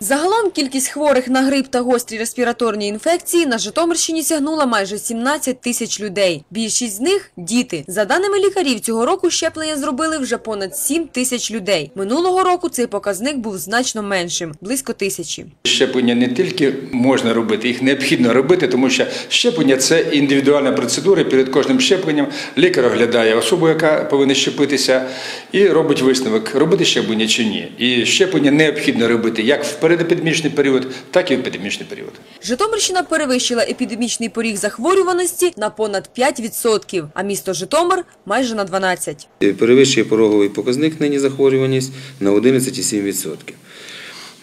Загалом кількість хворих на грип та гострі респіраторні інфекції на Житомирщині сягнула майже 17 тисяч людей. Більшість з них – діти. За даними лікарів, цього року щеплення зробили вже понад 7 тисяч людей. Минулого року цей показник був значно меншим – близько тисячі. Щеплення не тільки можна робити, їх необхідно робити, тому що щеплення це індивідуальна процедура. Перед кожним щепленням лікар оглядає особу, яка повинна щепитися, і робить висновок, робити щеплення чи ні. І щеплення необхідно робити як в передепідемічний період, так і в епідемічний період. Житомирщина перевищила епідемічний поріг захворюваності на понад 5%, а місто Житомир – майже на 12%. перевищує пороговий показник нині захворюваність на 11,7%.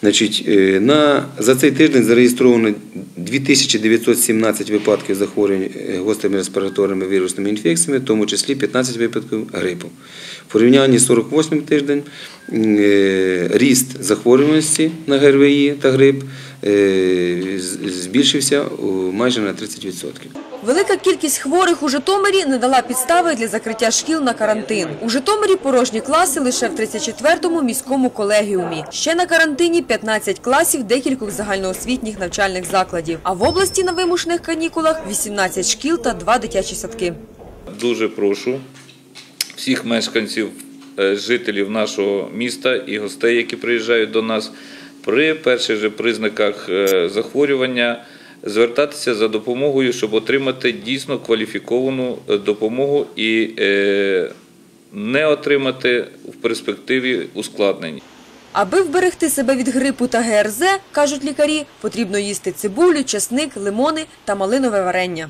Значить, е, на, за цей тиждень зареєстровано 2917 випадків захворювань е, гострими респіраторними вірусними інфекціями, в тому числі 15 випадків грипу. В порівнянні з 48 тиждень ріст захворюваності на ГРВІ та грип е, збільшився у майже на 30%. Велика кількість хворих у Житомирі не дала підстави для закриття шкіл на карантин. У Житомирі порожні класи лише в 34-му міському колегіумі. Ще на карантині 15 класів декількох загальноосвітніх навчальних закладів. А в області на вимушених канікулах 18 шкіл та 2 дитячі садки. Дуже прошу всіх мешканців, е, жителів нашого міста і гостей, які приїжджають до нас, при перших же признаках е, захворювання звертатися за допомогою, щоб отримати дійсно кваліфіковану е, допомогу і е, не отримати в перспективі ускладнень. Аби вберегти себе від грипу та ГРЗ, кажуть лікарі, потрібно їсти цибулю, чесник, лимони та малинове варення.